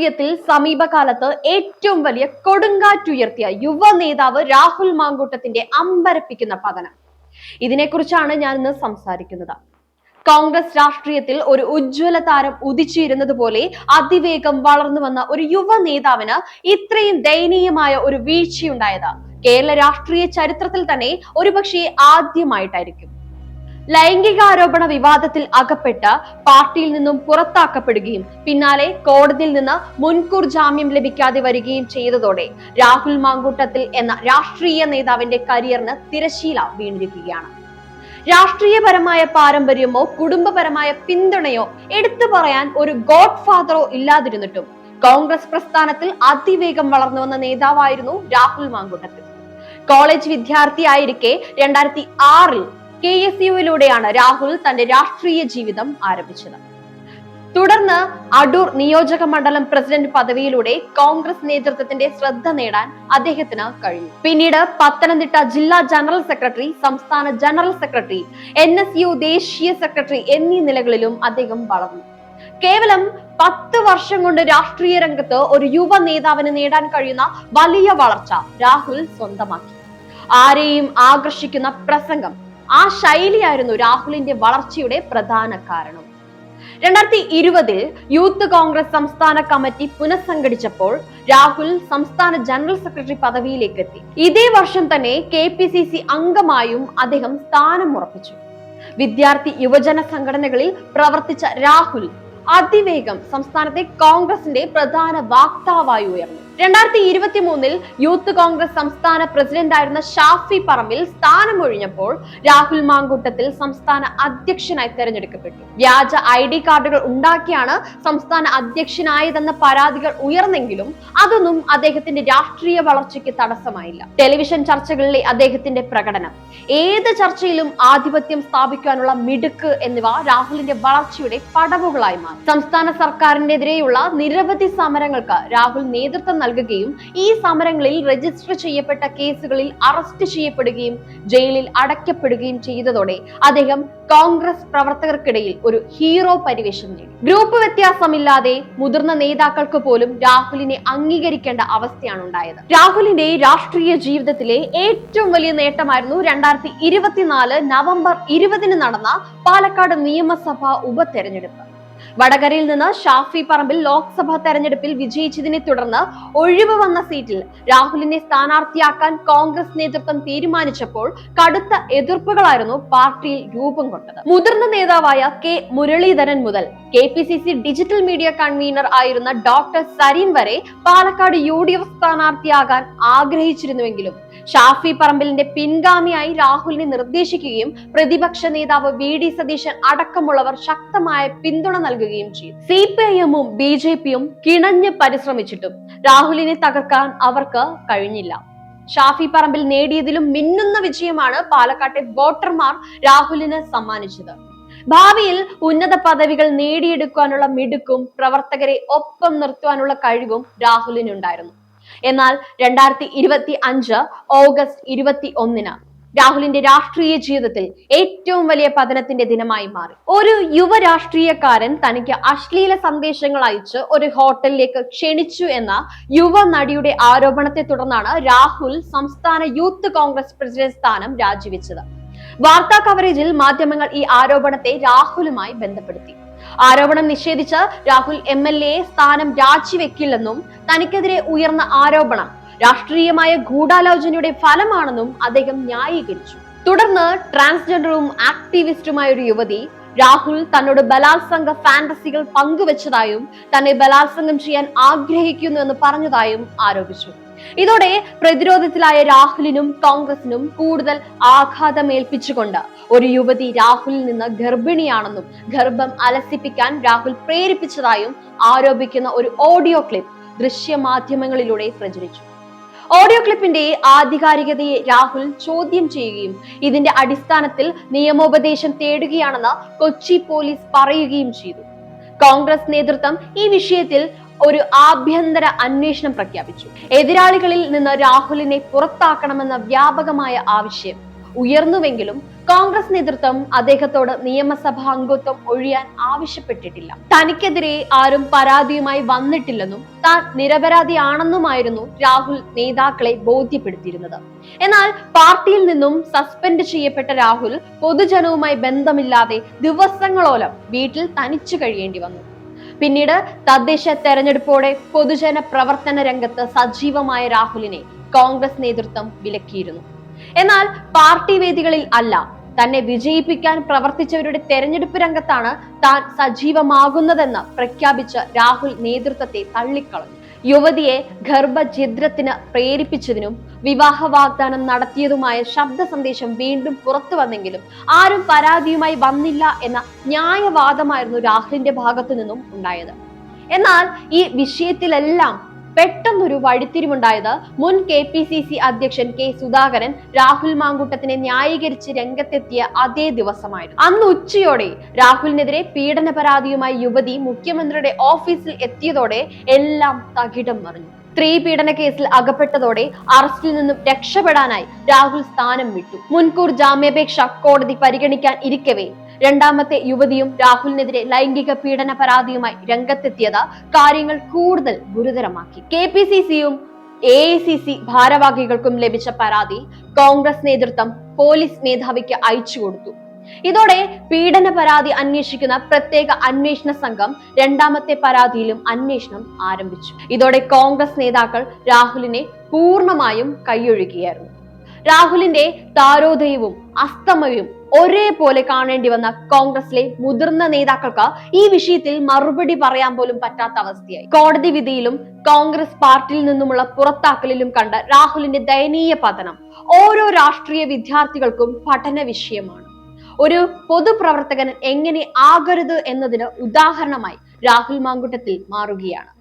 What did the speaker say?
രാഷ്ട്രീയത്തിൽ സമീപകാലത്ത് ഏറ്റവും വലിയ കൊടുങ്കാറ്റുയർത്തിയ യുവ നേതാവ് രാഹുൽ മാങ്കൂട്ടത്തിന്റെ അമ്പരപ്പിക്കുന്ന പതനം. ഇതിനെക്കുറിച്ചാണ് ഞാൻ ഇന്ന് സംസാരിക്കുന്നത്. കോൺഗ്രസ് രാഷ്ട്രീയത്തിൽ ഒരു ഉജ്ജ്വല താരം ഉദിച്ചിരുന്നത് പോലെ അതിവേഗം വളർന്നു വന്ന ഒരു യുവ നേതാവിന് ഇത്രയും ദയനീയമായ ഒരു വീഴ്ചയുണ്ടായത് കേരള രാഷ്ട്രീയ ചരിത്രത്തിൽ തന്നെ ഒരുപക്ഷെ ആദ്യമായിട്ടായിരിക്കും. ലൈംഗികാരോപണ വിവാദത്തിൽ അകപ്പെട്ട് പാർട്ടിയിൽ നിന്നും പുറത്താക്കപ്പെടുകയും പിന്നാലെ കോടതിയിൽ നിന്ന് മുൻകൂർ ജാമ്യം ലഭിക്കാതെ വരികയും ചെയ്തതോടെ രാഹുൽ മാങ്കൂട്ടത്തിൽ എന്ന രാഷ്ട്രീയ നേതാവിന്റെ കരിയറിന് തിരശീല വീണിരിക്കുകയാണ്. രാഷ്ട്രീയപരമായ പാരമ്പര്യമോ കുടുംബപരമായ പിന്തുണയോ എടുത്തു പറയാൻ ഒരു ഗോഡ് ഫാദറോ ഇല്ലാതിരുന്നിട്ടും കോൺഗ്രസ് പ്രസ്ഥാനത്തിൽ അതിവേഗം വളർന്നു വന്ന നേതാവായിരുന്നു രാഹുൽ മാങ്കൂട്ടത്തിൽ. കോളേജ് വിദ്യാർത്ഥിയായിരിക്കെ രണ്ടായിരത്തി ആറിൽ കെ എസ് യുവിലൂടെയാണ് രാഹുൽ തന്റെ രാഷ്ട്രീയ ജീവിതം ആരംഭിച്ചത്. തുടർന്ന് അടൂർ നിയോജക മണ്ഡലം പ്രസിഡന്റ് പദവിയിലൂടെ കോൺഗ്രസ് നേതൃത്വത്തിന്റെ ശ്രദ്ധ നേടാൻ അദ്ദേഹത്തിന് കഴിഞ്ഞു. പിന്നീട് പത്തനംതിട്ട ജില്ലാ ജനറൽ സെക്രട്ടറി സംസ്ഥാന general secretary N S U ദേശീയ സെക്രട്ടറി എന്നീ നിലകളിലും അദ്ദേഹം വളർന്നു. കേവലം പത്ത് വർഷം കൊണ്ട് രാഷ്ട്രീയ രംഗത്ത് ഒരു യുവ നേതാവിന് നേടാൻ കഴിയുന്ന വലിയ വളർച്ച രാഹുൽ സ്വന്തമാക്കി. ആരെയും ആകർഷിക്കുന്ന പ്രസംഗം ആ ശൈലിയായിരുന്നു രാഹുലിന്റെ വളർച്ചയുടെ പ്രധാന കാരണം. രണ്ടായിരത്തി ഇരുപതിൽ യൂത്ത് കോൺഗ്രസ് സംസ്ഥാന കമ്മിറ്റി പുനഃസംഘടിച്ചപ്പോൾ രാഹുൽ സംസ്ഥാന ജനറൽ സെക്രട്ടറി പദവിയിലേക്ക് എത്തി ഇതേ വർഷം തന്നെ കെ പി സി സി അംഗമായും അദ്ദേഹം സ്ഥാനം ഉറപ്പിച്ചു വിദ്യാർത്ഥി യുവജന സംഘടനകളിൽ പ്രവർത്തിച്ച രാഹുൽ അതിവേഗം സംസ്ഥാനത്തെ കോൺഗ്രസിന്റെ പ്രധാന വാക്താവായി ഉയർന്നു. രണ്ടായിരത്തി ഇരുപത്തി മൂന്നിൽ യൂത്ത് കോൺഗ്രസ് സംസ്ഥാന പ്രസിഡന്റായിരുന്ന ഷാഫി പറമ്പിൽ സ്ഥാനമൊഴിഞ്ഞപ്പോൾ രാഹുൽ മാങ്കൂട്ടത്തിൽ സംസ്ഥാന അധ്യക്ഷനായി തെരഞ്ഞെടുക്കപ്പെട്ടു. വ്യാജ ഐ ഡി കാർഡുകൾ ഉണ്ടാക്കിയാണ് സംസ്ഥാന അധ്യക്ഷനായതെന്ന പരാതികൾ ഉയർന്നെങ്കിലും അതൊന്നും അദ്ദേഹത്തിന്റെ രാഷ്ട്രീയ വളർച്ചയ്ക്ക് തടസ്സമായില്ല. ടെലിവിഷൻ ചർച്ചകളിലെ അദ്ദേഹത്തിന്റെ പ്രകടനം ഏത് ചർച്ചയിലും ആധിപത്യം സ്ഥാപിക്കാനുള്ള മിടുക്ക് എന്നിവ രാഹുലിന്റെ വളർച്ചയുടെ പടവുകളായി മാറി. സംസ്ഥാന സർക്കാരിനെതിരെയുള്ള നിരവധി സമരങ്ങൾക്ക് രാഹുൽ നേതൃത്വം നൽകുകയും ഈ സമരങ്ങളിൽ രജിസ്റ്റർ ചെയ്യപ്പെട്ട കേസുകളിൽ അറസ്റ്റ് ചെയ്യപ്പെടുകയും ജയിലിൽ അടയ്ക്കപ്പെടുകയും ചെയ്തതോടെ അദ്ദേഹം കോൺഗ്രസ് പ്രവർത്തകർക്കിടയിൽ ഒരു ഹീറോ പരിവേഷം നേടി. ഗ്രൂപ്പ് വ്യത്യാസമില്ലാതെ മുതിർന്ന നേതാക്കൾക്ക് പോലും രാഹുലിനെ അംഗീകരിക്കേണ്ട അവസ്ഥയാണ് ഉണ്ടായത്. രാഹുലിന്റെ രാഷ്ട്രീയ ജീവിതത്തിലെ ഏറ്റവും വലിയ നേട്ടമായിരുന്നു രണ്ടായിരത്തി ഇരുപത്തിനാല് നവംബർ ഇരുപതിന് നടന്ന പാലക്കാട് നിയമസഭാ ഉപതെരഞ്ഞെടുപ്പ്. വടകരയിൽ നിന്ന് ഷാഫി പറമ്പിൽ ലോക്സഭാ തെരഞ്ഞെടുപ്പിൽ വിജയിച്ചതിനെ തുടർന്ന് ഒഴിവ് വന്ന സീറ്റിൽ രാഹുലിനെ സ്ഥാനാർത്ഥിയാക്കാൻ കോൺഗ്രസ് നേതൃത്വം തീരുമാനിച്ചപ്പോൾ കടുത്ത എതിർപ്പുകളായിരുന്നു പാർട്ടിയിൽ രൂപം കൊണ്ടത്. മുതിർന്ന നേതാവായ കെ മുരളീധരൻ മുതൽ K P C C digital media convener ആയിരുന്ന ഡോക്ടർ സരീൻ വരെ പാലക്കാട് യു ഡി എഫ് സ്ഥാനാർത്ഥിയാകാൻ ആഗ്രഹിച്ചിരുന്നുവെങ്കിലും ഷാഫി പറമ്പിലിന്റെ പിൻഗാമിയായി രാഹുലിനെ നിർദ്ദേശിക്കുകയും പ്രതിപക്ഷ നേതാവ് വി ഡി സതീശൻ അടക്കമുള്ളവർ ശക്തമായ പിന്തുണ നൽകുകയും ചെയ്തു. സി പി ഐ എമ്മും ബി ജെ പിയും കിണഞ്ഞ് പരിശ്രമിച്ചിട്ടും രാഹുലിനെ തകർക്കാൻ അവർക്ക് കഴിഞ്ഞില്ല. ഷാഫി പറമ്പിൽ നേടിയതിലും മിന്നുന്ന വിജയമാണ് പാലക്കാട്ടെ വോട്ടർമാർ രാഹുലിന് സമ്മാനിച്ചത്. ഭാവിയിൽ ഉന്നത പദവികൾ നേടിയെടുക്കാനുള്ള മിടുക്കും പ്രവർത്തകരെ ഒപ്പം നിർത്തുവാനുള്ള കഴിവും രാഹുലിനുണ്ടായിരുന്നു. എന്നാൽ രണ്ടായിരത്തി ഇരുപത്തി അഞ്ച് ഓഗസ്റ്റ് ഇരുപത്തി ഒന്നിന് രാഹുലിന്റെ രാഷ്ട്രീയ ജീവിതത്തിൽ ഏറ്റവും വലിയ പതനത്തിന്റെ ദിനമായി മാറി. ഒരു യുവ രാഷ്ട്രീയക്കാരൻ തനിക്ക് അശ്ലീല സന്ദേശങ്ങൾ അയച്ച് ഒരു ഹോട്ടലിലേക്ക് ക്ഷണിച്ചു എന്ന യുവ നടിയുടെ ആരോപണത്തെ തുടർന്നാണ് രാഹുൽ സംസ്ഥാന യൂത്ത് കോൺഗ്രസ് പ്രസിഡന്റ് സ്ഥാനം രാജിവെച്ചത്. വാർത്താ കവറേജിൽ മാധ്യമങ്ങൾ ഈ ആരോപണത്തെ രാഹുലുമായി ബന്ധപ്പെടുത്തി. ആരോപണം നിഷേധിച്ച് രാഹുൽ എം എൽ എ സ്ഥാനം രാജിവെക്കില്ലെന്നും തനിക്കെതിരെ ഉയർന്ന ആരോപണം രാഷ്ട്രീയമായ ഗൂഢാലോചനയുടെ ഫലമാണെന്നും അദ്ദേഹം ന്യായീകരിച്ചു. തുടർന്ന് ട്രാൻസ്ജെൻഡറും ആക്ടിവിസ്റ്റുമായ ഒരു യുവതി രാഹുൽ തന്നോട് ബലാത്സംഗ ഫാന്റസികൾ പങ്കുവച്ചതായും തന്നെ ബലാത്സംഗം ചെയ്യാൻ ആഗ്രഹിക്കുന്നു എന്ന് പറഞ്ഞതായും ആരോപിച്ചു. ഇതോടെ പ്രതിരോധത്തിലായ രാഹുലിനും കോൺഗ്രസിനും കൂടുതൽ ആഘാതമേൽപ്പിച്ചുകൊണ്ട് ഒരു യുവതി രാഹുലിൽ നിന്ന് ഗർഭിണിയാണെന്നും ഗർഭം അലസിപ്പിക്കാൻ രാഹുൽ പ്രേരിപ്പിച്ചതായും ആരോപിക്കുന്ന ഒരു ഓഡിയോ ക്ലിപ്പ് ദൃശ്യമാധ്യമങ്ങളിലൂടെ പ്രചരിച്ചു. ഓഡിയോ ക്ലിപ്പിന്റെ ആധികാരികതയെ രാഹുൽ ചോദ്യം ചെയ്യുകയും ഇതിന്റെ അടിസ്ഥാനത്തിൽ നിയമോപദേശം തേടുകയാണെന്ന് കൊച്ചി പോലീസ് പറയുകയും ചെയ്തു. കോൺഗ്രസ് നേതൃത്വം ഈ വിഷയത്തിൽ ഒരു ആഭ്യന്തര അന്വേഷണം പ്രഖ്യാപിച്ചു. എതിരാളികളിൽ നിന്ന് രാഹുലിനെ പുറത്താക്കണമെന്ന വ്യാപകമായ ആവശ്യം ഉയർന്നുവെങ്കിലും കോൺഗ്രസ് നേതൃത്വം അദ്ദേഹത്തോട് നിയമസഭാ അംഗത്വം ഒഴിയാൻ ആവശ്യപ്പെട്ടിട്ടില്ല. തനിക്കെതിരെ ആരും പരാതിയുമായി വന്നിട്ടില്ലെന്നും താൻ നിരപരാധിയാണെന്നുമായിരുന്നു രാഹുൽ നേതാക്കളെ ബോധ്യപ്പെടുത്തിയിരുന്നത്. എന്നാൽ പാർട്ടിയിൽ നിന്നും സസ്പെൻഡ് ചെയ്യപ്പെട്ട രാഹുൽ പൊതുജനവുമായി ബന്ധമില്ലാതെ ദിവസങ്ങളോളം വീട്ടിൽ തനിച്ചു കഴിയേണ്ടി വന്നു. പിന്നീട് തദ്ദേശ തെരഞ്ഞെടുപ്പോടെ പൊതുജന പ്രവർത്തന രംഗത്ത് സജീവമായ രാഹുലിനെ കോൺഗ്രസ് നേതൃത്വം വിലക്കിയിരുന്നു. എന്നാൽ പാർട്ടി വേദികളിൽ അല്ല തന്നെ വിജയിപ്പിക്കാൻ പ്രവർത്തിച്ചവരുടെ തെരഞ്ഞെടുപ്പ് രംഗത്താണ് താൻ സജീവമാകുന്നതെന്ന് പ്രഖ്യാപിച്ച് രാഹുൽ നേതൃത്വത്തെ തള്ളിക്കളഞ്ഞു. യുവതിയെ ഗർഭഛിദ്രത്തിന് പ്രേരിപ്പിച്ചതിനും വിവാഹ വാഗ്ദാനം നടത്തിയതുമായ ശബ്ദ സന്ദേശം വീണ്ടും പുറത്തു വന്നെങ്കിലും ആരും പരാതിയുമായി വന്നില്ല എന്ന ന്യായവാദമായിരുന്നു രാഹുലിന്റെ ഭാഗത്തു നിന്നും ഉണ്ടായത്. എന്നാൽ ഈ വിഷയത്തിലെല്ലാം പെട്ടെന്നൊരു വഴിത്തിരിവുണ്ടായത് മുൻ കെ പി സി സി അധ്യക്ഷൻ കെ സുധാകരൻ രാഹുൽ മാങ്കൂട്ടത്തിനെ ന്യായീകരിച്ച് രംഗത്തെത്തിയ അതേ ദിവസമായിരുന്നു. അന്ന് ഉച്ചയോടെ രാഹുലിനെതിരെ പീഡന പരാതിയുമായി യുവതി മുഖ്യമന്ത്രിയുടെ ഓഫീസിൽ എത്തിയതോടെ എല്ലാം തകിടം മറിഞ്ഞു. സ്ത്രീ പീഡന കേസിൽ അകപ്പെട്ടതോടെ അറസ്റ്റിൽ നിന്നും രക്ഷപ്പെടാനായി രാഹുൽ സ്ഥാനം വിട്ടു. മുൻകൂർ ജാമ്യാപേക്ഷ കോടതി പരിഗണിക്കാൻ ഇരിക്കവേ രണ്ടാമത്തെ യുവതിയും രാഹുലിനെതിരെ ലൈംഗിക പീഡന പരാതിയുമായി രംഗത്തെത്തിയത് കാര്യങ്ങൾ കൂടുതൽ ഗുരുതരമാക്കി. കെ പി സി സിയും എ ഐ സി സി ഭാരവാഹികൾക്കും ലഭിച്ച പരാതി കോൺഗ്രസ് നേതൃത്വം പോലീസ് മേധാവിക്ക് അയച്ചു കൊടുത്തു. ഇതോടെ പീഡന പരാതി അന്വേഷിക്കുന്ന പ്രത്യേക അന്വേഷണ സംഘം രണ്ടാമത്തെ പരാതിയിലും അന്വേഷണം ആരംഭിച്ചു. ഇതോടെ കോൺഗ്രസ് നേതാക്കൾ രാഹുലിനെ പൂർണമായും കൈയൊഴുകിയായിരുന്നു. രാഹുലിന്റെ താരോദയവും അസ്തമയവും ഒരേപോലെ കാണേണ്ടി വന്ന കോൺഗ്രസിലെ മുതിർന്ന നേതാക്കൾക്ക് ഈ വിഷയത്തിൽ മറുപടി പറയാൻ പോലും പറ്റാത്ത അവസ്ഥയായി. കോടതി വിധിയിലും കോൺഗ്രസ് പാർട്ടിയിൽ നിന്നുമുള്ള പുറത്താക്കലിലും കണ്ട രാഹുലിന്റെ ദയനീയ പതനം ഓരോ രാഷ്ട്രീയ വിദ്യാർത്ഥികൾക്കും പഠന വിഷയമാണ്. ഒരു പൊതുപ്രവർത്തകൻ എങ്ങനെ ആകരുത് എന്നതിന് ഉദാഹരണമായി രാഹുൽ മാങ്കുട്ടത്തിൽ മാറുകയാണ്.